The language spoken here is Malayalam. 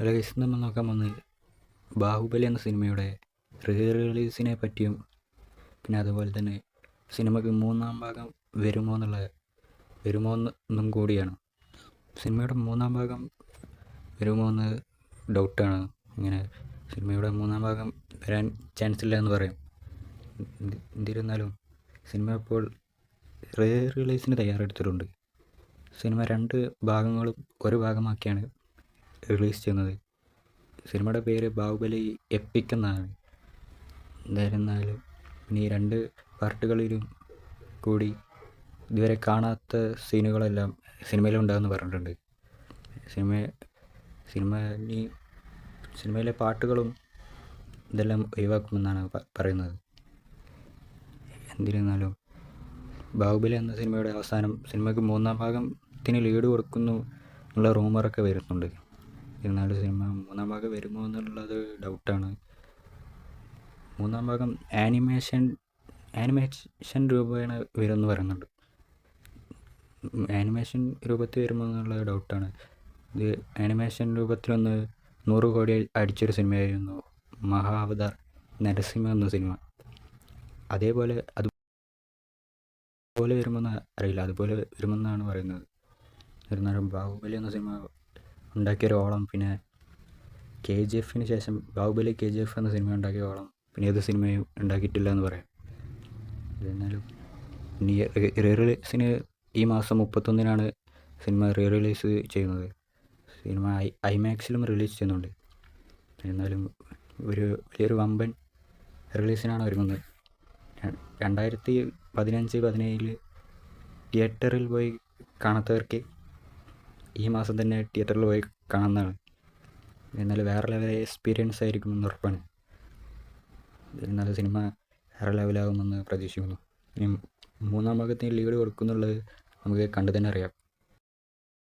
ഹലോ ഗൈസ് നമ്മൾ നോക്കാൻ പോകുന്നത് ബാഹുബലി എന്ന സിനിമയുടെ റീ റിലീസിനെ പറ്റിയും പിന്നെ അതുപോലെ തന്നെ സിനിമയ്ക്ക് മൂന്നാം ഭാഗം വരുമോ എന്നുള്ള വരുമോ എന്നും കൂടിയാണ്. സിനിമയുടെ മൂന്നാം ഭാഗം വരുമോ എന്ന് ഡൗട്ടാണ് ഇങ്ങനെ സിനിമയുടെ മൂന്നാം ഭാഗം വരാൻ ചാൻസ് ഇല്ല എന്ന് പറയും. എന്തിരുന്നാലും സിനിമ ഇപ്പോൾ റീ റിലീസിന് തയ്യാറെടുത്തിട്ടുണ്ട്. സിനിമ രണ്ട് ഭാഗങ്ങളും ഒരു ഭാഗമാക്കിയാണ് റിലീസ് ചെയ്യുന്നത്. സിനിമയുടെ പേര് ബാഹുബലി എപ്പിക് എന്നാണ്. എന്തായിരുന്നാലും ഇനി രണ്ട് പാർട്ടുകളിലും കൂടി ഇതുവരെ കാണാത്ത സീനുകളെല്ലാം സിനിമയിലുണ്ടാകുമെന്ന് പറഞ്ഞിട്ടുണ്ട്. സിനിമ സിനിമ ഇനി സിനിമയിലെ പാട്ടുകളും ഇതെല്ലാം ഒഴിവാക്കുമെന്നാണ് പറയുന്നത്. എന്തിരുന്നാലും ബാഹുബലി എന്ന സിനിമയുടെ അവസാനം സിനിമയ്ക്ക് മൂന്നാം ഭാഗത്തിന് ലീഡ് കൊടുക്കുന്നു എന്നുള്ള റൂമറൊക്കെ വരുന്നുണ്ട്. എന്നാലും സിനിമ മൂന്നാം ഭാഗം വരുമോ എന്നുള്ളത് ഡൗട്ടാണ്. മൂന്നാം ഭാഗം ആനിമേഷൻ ആനിമേഷൻ രൂപേണ വരുമെന്ന് പറയുന്നുണ്ട്. ആനിമേഷൻ രൂപത്തിൽ വരുമോ എന്നുള്ളത് ഡൗട്ടാണ്. ഇത് ആനിമേഷൻ രൂപത്തിലൊന്ന് നൂറ് കോടി അടിച്ചൊരു സിനിമയായിരുന്നു. മഹാവതാർ നരസിംഹ എന്ന സിനിമ. അതേപോലെ അത് അതുപോലെ വരുമെന്ന് അറിയില്ല. അതുപോലെ വരുമെന്നാണ് പറയുന്നത്. എന്നിരുന്നാലും ബാഹുബലി എന്ന സിനിമ ഉണ്ടാക്കിയൊരു ഓളം. പിന്നെ കെ ജി എഫിന് ശേഷം ബാഹുബലി കെ ജി എഫ് എന്ന സിനിമ ഉണ്ടാക്കിയ ഓളം. പിന്നെ ഏത് സിനിമയും ഉണ്ടാക്കിയിട്ടില്ല എന്ന് പറയാം. എന്നാലും ഇനി റീ റിലീസിന് ഈ മാസം മുപ്പത്തൊന്നിനാണ് സിനിമ റീ റിലീസ് ചെയ്യുന്നത്. സിനിമ ഐ ഐമാക്സിലും റിലീസ് ചെയ്യുന്നുണ്ട്. എന്നാലും ഒരു വലിയൊരു വമ്പൻ റിലീസിനാണ് ഒരുങ്ങുന്നത്. രണ്ടായിരത്തി പതിനഞ്ച് പതിനേഴിൽ തിയേറ്ററിൽ പോയി കാണാത്തവർക്ക് ഈ മാസം തന്നെ തിയേറ്ററിൽ പോയി കാണുന്നതാണ്. എന്നാൽ വേറെ ലെവൽ എക്സ്പീരിയൻസ് ആയിരിക്കും എന്ന് ഉറപ്പാണ്. നല്ല സിനിമ വേറെ ലെവലാകുമെന്ന് പ്രതീക്ഷിക്കുന്നു. ഇനി മൂന്നാം ഭാഗത്തിന് ലീഡ് കൊടുക്കുന്നുള്ളത് നമുക്ക് കണ്ടു തന്നെ അറിയാം.